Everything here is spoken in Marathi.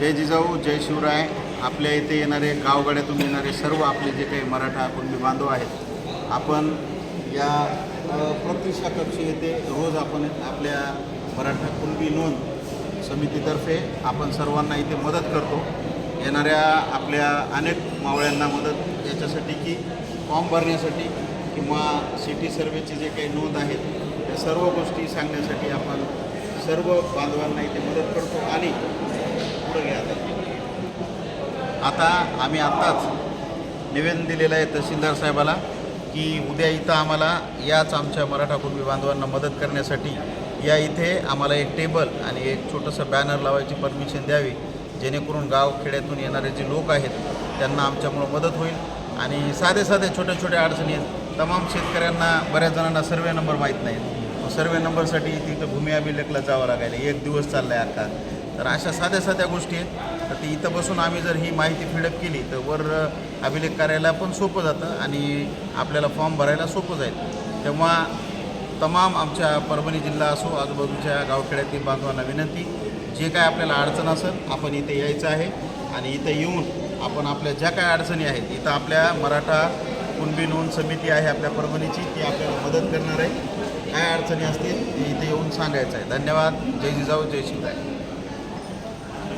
जय जिजाऊ जय शिवराय. आपल्या इथे येणारे गावगाड्यातून येणारे सर्व आपले जे काही मराठा कुणबी बांधव आहेत आपण या प्रतिष्ठा कक्ष येथे रोज आपण आपल्या मराठा कुणबी नोंद समितीतर्फे आपण सर्वांना इथे मदत करतो. येणाऱ्या आपल्या अनेक मावळ्यांना मदत याच्यासाठी की फॉर्म भरण्यासाठी किंवा सिटी सर्वेची जे काही नोंद आहेत त्या सर्व गोष्टी सांगण्यासाठी आपण सर्व बांधवांना इथे मदत करतो. आणि आता आम्ही आत्ताच निवेदन दिलेलं आहे तहसीलदार साहेबाला की उद्या इथं आम्हाला याच आमच्या मराठा कुटुंबी बांधवांना मदत करण्यासाठी या इथे आम्हाला एक टेबल आणि एक छोटंसं बॅनर लावायची परमिशन द्यावी जेणेकरून गाव खेड्यातून येणारे जे लोक आहेत त्यांना आमच्यामुळं मदत होईल. आणि साधे साधे छोट्या छोट्या अडचणी आहेत. तमाम शेतकऱ्यांना बऱ्याच जणांना सर्वे नंबर माहीत नाहीत. सर्वे नंबरसाठी तिथं भूमी अभिलेखला जावं लागायला. एक दिवस चालला आहे अख्खा तर अशा साध्या साध्या गोष्टी आहेत. तर ती इथं बसून आम्ही जर ही माहिती फिडअप केली तर वर अभिलेख करायला पण सोपं जातं आणि आपल्याला फॉर्म भरायला सोपं जाईल. तेव्हा तमाम आमच्या परभणी जिल्हा असो आजूबाजूच्या गावखेड्यातील बांधवांना विनंती जे काय आपल्याला अडचण असेल आपण इथे यायचं आहे आणि इथं येऊन आपण आपल्या ज्या काय अडचणी आहेत इथं आपल्या मराठा कुणबी नोंद समिती आहे आपल्या परभणीची ती आपल्याला मदत करणार आहे. काय अडचणी असतील ते इथे येऊन सांगायचं आहे. धन्यवाद. जय जिजाऊ जय शिवराय.